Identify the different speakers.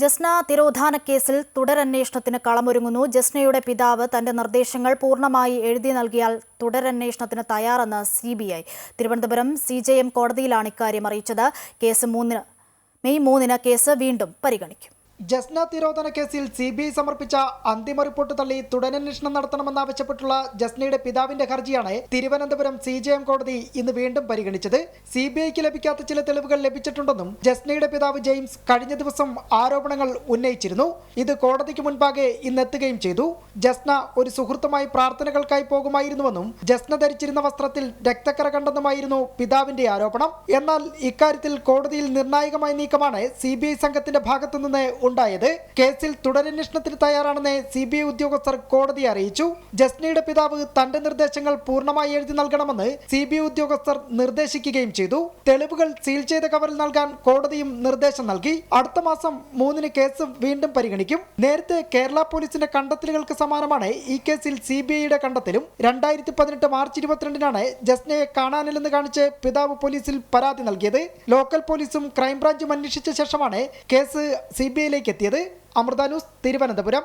Speaker 1: ജസ്ന തിരോധാന കേസിൽ തുടരന്വേഷണത്തിന് കളമൊരുങ്ങുന്നു. ജസ്നയുടെ പിതാവ് തന്റെ നിർദ്ദേശങ്ങൾ പൂർണമായി എഴുതി നൽകിയാൽ തുടരന്വേഷണത്തിന് തയ്യാറെന്ന് C B I Thiruvananthapuram C J M കോടതിയിലാണ് ഇക്കാര്യം അറിയിച്ചത്. കേസ് മൂന്നിന് മെയ് മൂന്നിന് കേസ് വീണ്ടും പരിഗണിക്കും.
Speaker 2: ജസ്ന തിരോധന കേസിൽ സി ബി ഐ സമർപ്പിച്ച അന്തിമ റിപ്പോർട്ട് തള്ളി തുടരന്വേഷണം നടത്തണമെന്നാവശ്യപ്പെട്ടുള്ള ജസ്നയുടെ പിതാവിന്റെ ഹർജിയാണ് തിരുവനന്തപുരം സി ജെ എം കോടതി ഇന്ന് വീണ്ടും പരിഗണിച്ചത്. സി ബി ഐക്ക് ലഭിക്കാത്ത ചില തെളിവുകൾ ലഭിച്ചിട്ടുണ്ടെന്നും ജസ്നയുടെ പിതാവ് ജെയിംസ് കഴിഞ്ഞ ദിവസം ആരോപണങ്ങൾ ഉന്നയിച്ചിരുന്നു. ഇത് കോടതിക്ക് മുൻപാകെ ഇന്നെത്തുകയും ചെയ്തു. ജസ്ന ഒരു സുഹൃത്തുമായി പ്രാർത്ഥനകൾക്കായി പോകുമായിരുന്നുവെന്നും ജസ്ന ധരിച്ചിരുന്ന വസ്ത്രത്തിൽ രക്തക്കറ കണ്ടെന്നുമായിരുന്നു പിതാവിന്റെ ആരോപണം. എന്നാൽ ഇക്കാര്യത്തിൽ കോടതിയിൽ നിർണായകമായ നീക്കമാണ് സി ബി ഐ സംഘത്തിന്റെ ഭാഗത്തുനിന്ന് ഉണ്ടായത്. കേസിൽ തുടരന്വേഷണത്തിന് തയ്യാറാണെന്ന് സി ബി ഐ ഉദ്യോഗസ്ഥർ കോടതിയെ അറിയിച്ചു. ജസ്നയുടെ പിതാവ് തന്റെ നിർദ്ദേശങ്ങൾ പൂർണമായി എഴുതി നൽകണമെന്ന് സി ബി ഐ ഉദ്യോഗസ്ഥർ നിർദ്ദേശിക്കുകയും ചെയ്തു. തെളിവുകൾ സീൽ ചെയ്ത കവറിൽ നൽകാൻ കോടതിയും നിർദ്ദേശം നൽകി. അടുത്ത മാസം മൂന്നിന് കേസ് വീണ്ടും പരിഗണിക്കും. നേരത്തെ കേരള പോലീസിന്റെ കണ്ടെത്തലുകൾക്ക് സമാനമാണ് ഈ കേസിൽ സി ബി ഐയുടെ കണ്ടെത്തലും. രണ്ടായിരത്തി പതിനെട്ട് മാർച്ച് ഇരുപത്തിരണ്ടിനാണ് ജസ്നയെ കാണാനില്ലെന്ന് കാണിച്ച് പിതാവ് പോലീസിൽ പരാതി നൽകിയത്. ലോക്കൽ പോലീസും ക്രൈംബ്രാഞ്ചും അന്വേഷിച്ച ശേഷമാണ് കേസ് സി ബി ന്യൂസിലേക്ക് എത്തിയത് അമൃത ന്യൂസ് തിരുവനന്തപുരം.